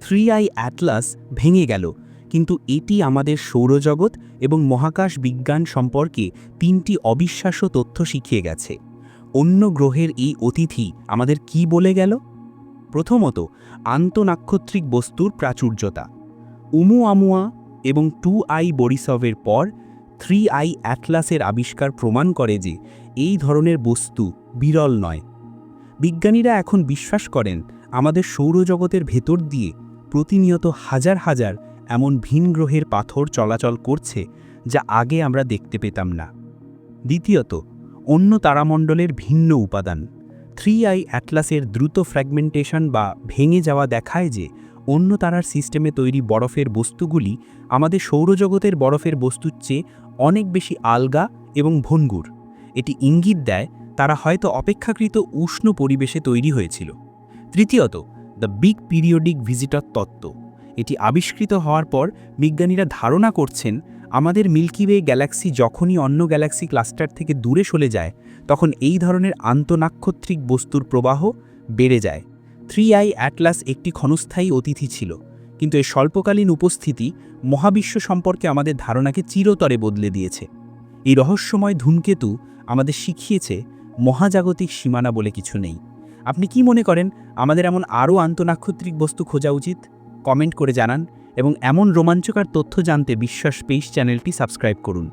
Three I Atlas ভেঙে গেল। কিন্তু এটি আমাদের সৌরজগৎ এবং মহাকাশ বিজ্ঞান সম্পর্কে তিনটি অবিশ্বাস্য তথ্য শিখিয়ে গেছে। অন্য গ্রহের এই অতিথি আমাদের কি বলে গেল? প্রথমত, আন্তনাক্ষত্রিক বস্তুর প্রাচুর্যতা। উমু আমুয়া এবং টু আই বরিসভের পর থ্রি আই অ্যাটলাসের আবিষ্কার প্রমাণ করে যে এই ধরনের বস্তু বিরল নয়। বিজ্ঞানীরা এখন বিশ্বাস করেন, আমাদের সৌরজগতের ভেতর দিয়ে প্রতিনিয়ত হাজার হাজার এমন ভিন গ্রহের পাথর চলাচল করছে যা আগে আমরা দেখতে পেতাম না। দ্বিতীয়ত, অন্য তারামণ্ডলের ভিন্ন উপাদান, থ্রি আই অ্যাটলাসের দ্রুত ফ্র্যাগমেন্টেশন বা ভেঙে যাওয়া দেখায় যে অন্য তারার সিস্টেমে তৈরি বরফের বস্তুগুলি আমাদের সৌরজগতের বরফের বস্তুর চেয়ে অনেক বেশি আলগা এবং ভঙ্গুর। এটি ইঙ্গিত দেয় তারা হয়তো অপেক্ষাকৃত উষ্ণ পরিবেশে তৈরি হয়েছিল। তৃতীয়ত দ্য বিগ পিরিয়ডিক ভিজিটর তত্ত্ব। এটি আবিষ্কৃত হওয়ার পর বিজ্ঞানীরা ধারণা করছেন, আমাদের মিল্কি ওয়ে গ্যালাক্সি যখনই অন্য গ্যালাক্সি ক্লাস্টার থেকে দূরে সরে যায়, তখন এই ধরনের আন্তনাক্ষত্রিক বস্তুর প্রবাহ বেড়ে যায়। থ্রি আই অ্যাটলাস একটি ক্ষণস্থায়ী অতিথি ছিল, কিন্তু এর স্বল্পকালীন উপস্থিতি মহাবিশ্ব সম্পর্কে আমাদের ধারণাকে চিরতরে বদলে দিয়েছে। এই রহস্যময় ধূমকেতু আমাদের শিখিয়েছে, মহাজাগতিক সীমানা বলে কিছু নেই। আপনি কি মনে করেন আমাদের এমন আরও আন্তনাক্ষত্রিক বস্তু খোঁজা উচিত? কমেন্ট করে জানান এবং এমন রোমাঞ্চকর তথ্য জানতে বিশ্বাস স্পেস চ্যানেলটি সাবস্ক্রাইব করুন।